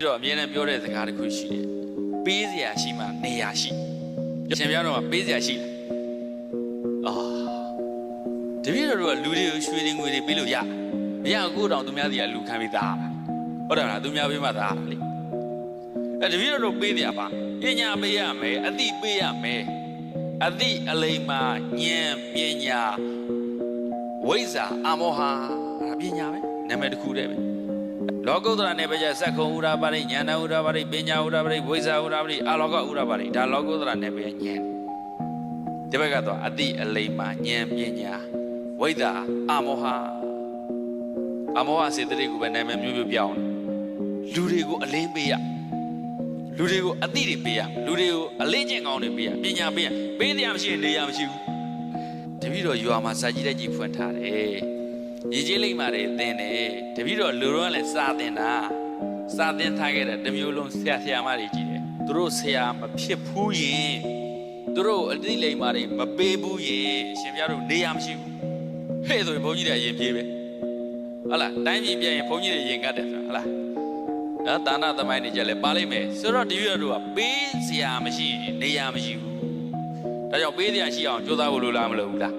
ပြီးတော့အမြဲတမ်းပြောတဲ့စကားတစ်ခုရှိတယ်ပေးစရာရှိမှနေရာရှိရှင်ပြောင်းတော့ကပေးစရာရှိလားအာတပည့်တော်တို့ကလူတွေကိုရွှေတွေငွေတွေပေးလို့ရမရအခုတောင်သူများစီကလူခံပြီးသားဟုတ်တယ်မလားသူများပေးမှသားလေအဲတပည့်တော်တို့ပေးတယ်ပါပညာပေးရမယ်အသိပေးရမယ်အသိအလိမ္မာဉာဏ်ပညာဝိဇ္ဇာအမောဟာအဲ့ဒါပညာပဲနာမည်တစ်ခုတည်းပဲ လောကုတ္တရာနယ်ပကြစက္ခုံဥရာပါရိဉာဏဥရာပါရိပညာဥရာပါရိဝိဇ္ဇာဥရာပါရိအာလောကဥရာပါရိဒါလောကုတ္တရာနယ်ပဉာဏ်ဒီဘက်ကတော့အတိအလိမ္မာဉာဏ်ပညာဝိဇ္ဇာအမောဟအမောဟစေတသိက်ကိုပဲနာမည်မျိုးမျိုးပြောင်းတယ်လူတွေကိုအလင်းပေးရလူတွေကိုအတိတွေပေးရလူတွေကိုအလေးကျင့်ကောင်းတွေပေးရပညာပေးရပေးတရားမရှိရင်နေရာမရှိဘူးတပည့်တော်ယူအားမှာစာကြည့်တဲ့ကြီးဖွင့်ထားတယ် ရေကြီးလိမ့်မာတွေသင်တယ်တပည့်တော်လူတော်ကလည်းစာသင်တာစာသင်ထားခဲ့တဲ့တစ်မျိုးလုံးဆရာဆရာမတွေကြီးတယ်သူတို့ဆရာမဖြစ်ဘူးရင်သူတို့အတိလိမ္မာတွေမပေးဘူးရင်ရှင်ပြတို့နေရမရှိဘူးဟဲ့ဆိုရင်ဘုန်းကြီးတွေအရင်ပြေးပဲဟုတ်လားတိုင်းပြည်ပြန်ရင်ဘုန်းကြီးတွေရင်ကတ်တယ်ဆိုတာဟုတ်လားနော်တာနာသမိုင်းတွေကြလည်းပါလိမ့်မယ်ဆိုတော့တပည့်တော်တို့ကပေးဆရာမရှိရင်နေရမရှိဘူးဒါကြောင့်ပေးဆရာရှိအောင်ကြိုးစားဖို့လိုလားမလိုဘူးလား